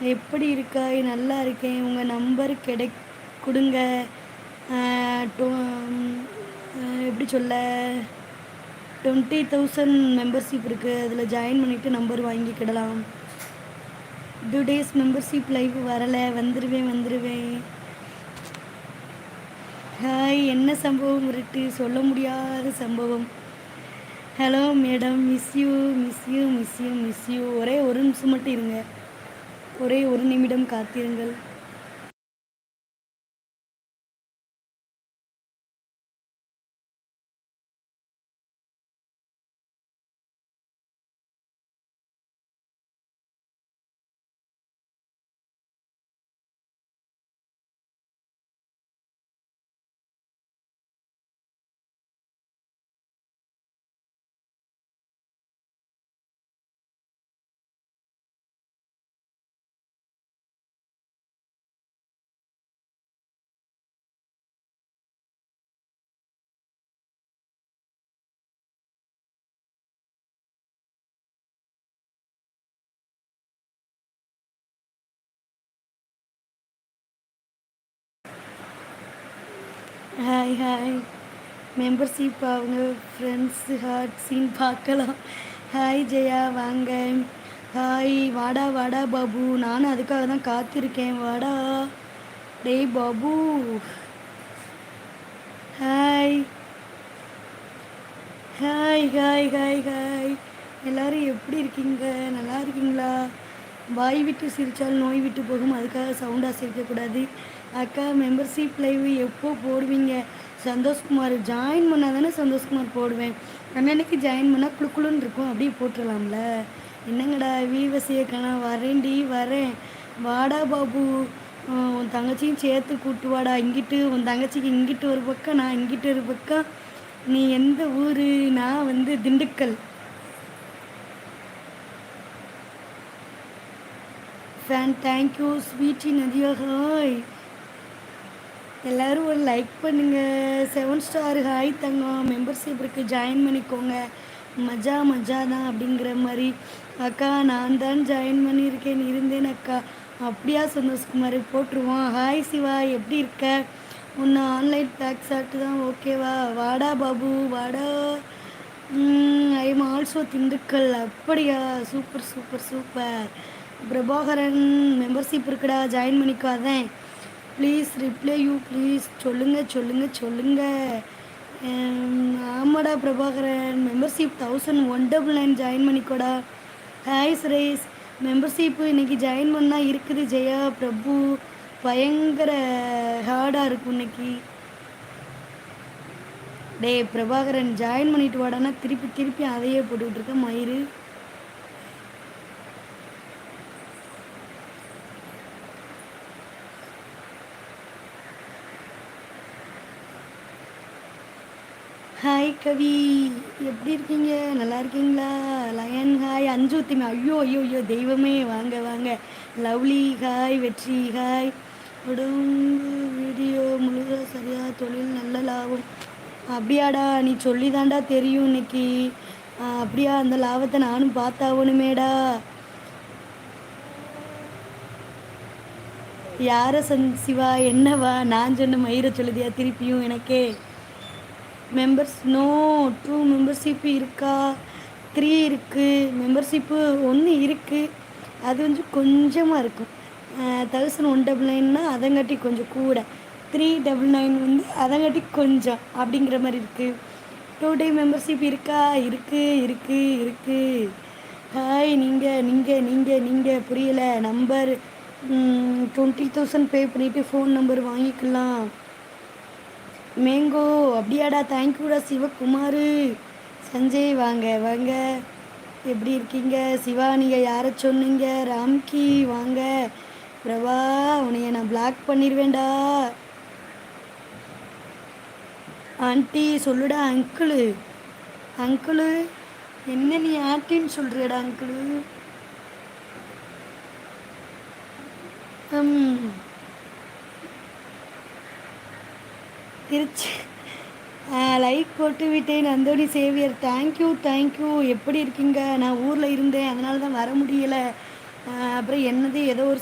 எப்படி இருக்காய் நல்லா இருக்கேன். உங்கள் நம்பர் கிடை கொடுங்க. எப்படி சொல்ல? டுவெண்ட்டி தௌசண்ட் மெம்பர்ஷிப் இருக்குது அதில் ஜாயின் பண்ணிவிட்டு நம்பர் வாங்கிக்கிடலாம் டூ டேஸ் மெம்பர்ஷிப் லைஃப் வரலை. வந்துடுவேன் வந்துடுவேன் ஹாய் என்ன சம்பவம் இருக்கு? சொல்ல முடியாத சம்பவம். Hello madam miss you miss you miss you miss you ஒரே ஒரு நிமிஷம் மட்டும் இருங்க. ஒரே ஒரு நிமிடம் காத்திருங்கள். ஹாய் ஹாய் மெம்பர்ஷிப் அவங்க ஃப்ரெண்ட்ஸு ஹார்ட் சீன் பார்க்கலாம் ஹாய் ஜெயா வாங்க ஹாய் வாடா வாடா பாபு. நானும் அதுக்காக தான் காத்திருக்கேன். வாடா. டேய் Babu. Hi hi hi hi hi எல்லோரும் எப்படி இருக்கீங்க? நல்லா இருக்கீங்களா? வாய் விட்டு சிரித்தால் நோய் விட்டு போகும். அதுக்காக சவுண்டாக சிரிக்கக்கூடாது. அக்கா மெம்பர்ஷிப் லைவ் எப்போ போடுவீங்க? சந்தோஷ்குமார் ஜாயின் பண்ணால் தானே சந்தோஷ்குமார் போடுவேன். அண்ணனுக்கு ஜாயின் பண்ணால் குழுக்குழுன்னு இருக்கும். அப்படியே போட்டுடலாம்ல என்னங்கடா வீவசிய வரேன்டி வரேன் வாடா பாபு. உன் தங்கச்சியும் சேர்த்து கூட்டு வாடா. இங்கிட்டு உன் தங்கச்சிக்கு இங்கிட்டு ஒரு பக்கம் நான் இங்கிட்டு ஒரு பக்கம். நீ எந்த ஊர்? நான் வந்து Dindigul. Fan thank you sweety Nadhiya hi எல்லோரும் ஒரு லைக் பண்ணுங்கள் செவன் ஸ்டார் ஹாய் தங்கம். மெம்பர்ஷிப் இருக்குது ஜாயின் பண்ணிக்கோங்க. மஜா மஜா தான் அப்படிங்கிற மாதிரி. அக்கா நான் தான் ஜாயின் பண்ணியிருக்கேன். இருந்தேன் அக்கா. அப்படியா சந்தோஷ்குமார் போட்டுருவோம் ஹாய் சிவா எப்படி இருக்க? உன்னை ஆன்லைன் பேக் சாப்பிட்டு தான் ஓகேவா வாடா பாபு. வாடா. I am also Dindigul. அப்படியா? Super super super Prabhakaran membership இருக்குடா. ஜாயின் பண்ணிக்காதேன் ப்ளீஸ் ரிப்ளை யூ ப்ளீஸ் சொல்லுங்கள் சொல்லுங்கள் சொல்லுங்கள் ஆமாடா Prabhakaran. Membership thousand one double nine join பண்ணிக்கோடா. Hi Suresh membership இன்றைக்கி ஜாயின் பண்ணால் இருக்குது ஜெயா பிரபு. பயங்கர ஹார்டாக இருக்கும் இன்னைக்கு. டே பிரபாகரன் ஜாயின் பண்ணிட்டு வாடானா திருப்பி திருப்பி அதையே போட்டுக்கிட்டு இருக்க மயிறு. ஹாய் கவி எப்படி இருக்கீங்க? நல்லா இருக்கீங்களா? லயன் ஹாய் அஞ்சு திமி ஐயோ ஐயோ ஐயோ. தெய்வமே. வாங்க வாங்க. லவ்லி ஹாய் வெற்றி ஹாய் உடம்பு வீடியோ முழுக சரியா தொழில் நல்ல லாபம். அப்படியாடா நீ சொல்லி தாண்டா தெரியும் இன்னைக்கு. அப்படியா அந்த லாபத்தை நானும் பார்த்தாவணுமேடா யாரை சன் சிவா என்னவா? நான் சொன்ன மயிரை சொல்லுதியா திருப்பியும் எனக்கே? மெம்பர்ஸ் நோ டூ மெம்பர்ஷிப் இருக்கா? த்ரீ இருக்குது மெம்பர்ஷிப்பு ஒன்று இருக்குது அது வந்து கொஞ்சமாக இருக்கும் தௌசண்ட் ஒன் டபுள் நைன்னா அதங்காட்டி கொஞ்சம் கூட. த்ரீ டபுள் நைன் வந்து அதங்காட்டி கொஞ்சம் அப்படிங்கிற மாதிரி இருக்குது டூ டே மெம்பர்ஷிப் இருக்கா இருக்குது இருக்குது இருக்குது ஹாய் நீங்கள் நீங்கள் நீங்கள் நீங்கள் புரியலை. நம்பர் டுவெண்ட்டி தௌசண்ட் பே பண்ணிவிட்டு ஃபோன் நம்பர் வாங்கிக்கலாம். மேங்கோ அப்படியாடா தேங்க்யூடா சிவகுமார். சஞ்சய் வாங்க வாங்க. எப்படி இருக்கீங்க? சிவா நீங்கள் யாரை சொன்னீங்க? ராம்கி வாங்க. பிரபா உனைய நான் பிளாக் பண்ணிடுவேண்டா ஆண்டி சொல்லுடா அங்கிளு அங்கிளு என்ன நீ ஆண்டின்னு சொல்கிறியடா அங்கிளு ம் திருச்சி. லைக் போட்டு விட்டேன் நந்தோனி சேவியர். தேங்க்யூ தேங்க்யூ எப்படி இருக்கீங்க? நான் ஊரில் இருந்தேன் அதனால தான் வர முடியலை. அப்புறம் என்னது ஏதோ ஒரு